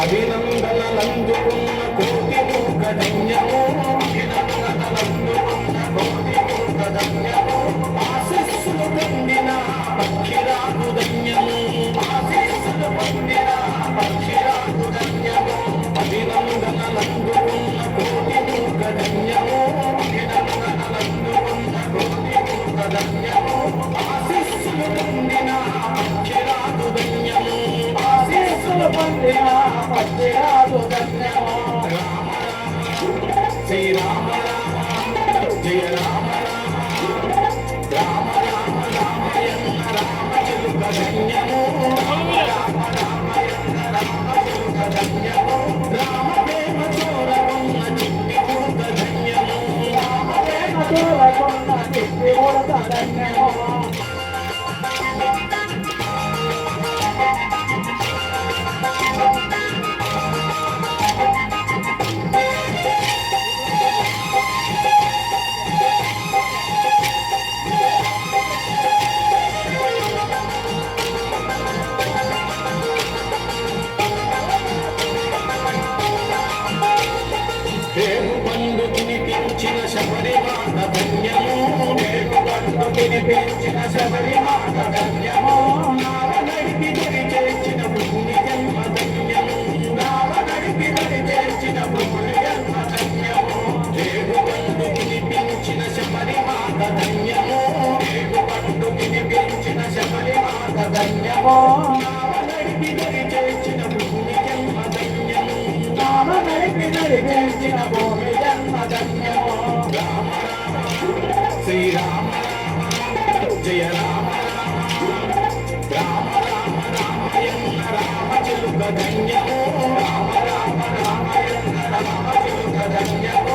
అభినందనలందుకున్న కోటి మూర్ఖధన్యము అభినందనలందుకున్న కోటి పొందిన పక్షిరాజు ధన్యము పొందిన ధన్యము అభినందనలందుకున్న కోటి అభినందనలందుకున్న కోటి పొందిన రామ జయ పేరు బంధు వినిపించిన శబరిమాట ధన్యము. పేరు బంధు వినిపించిన శబరిమాట ధన్యము నావ నడిపి దరి చేర్చిన భూమి జన్మ ధన్యము నావ నడిపి దరి చేర్చిన భూమి జన్మ ధన్యము పేరు బంధు వినిపించిన శబరిమాట ధన్యము పేరు బంధు వినిపించిన శబరిమాట ధన్యము నావ నడిపి దరి రామ నడిపి నడిపించిన భూమి జన్మ ధన్యము రామ రామ శ్రీరామ రామ జయ రామ రామ రామ రామయన్న రామ చిలుక ధన్యము రామ రామ రామయన్న రామ చిలుక ధన్యము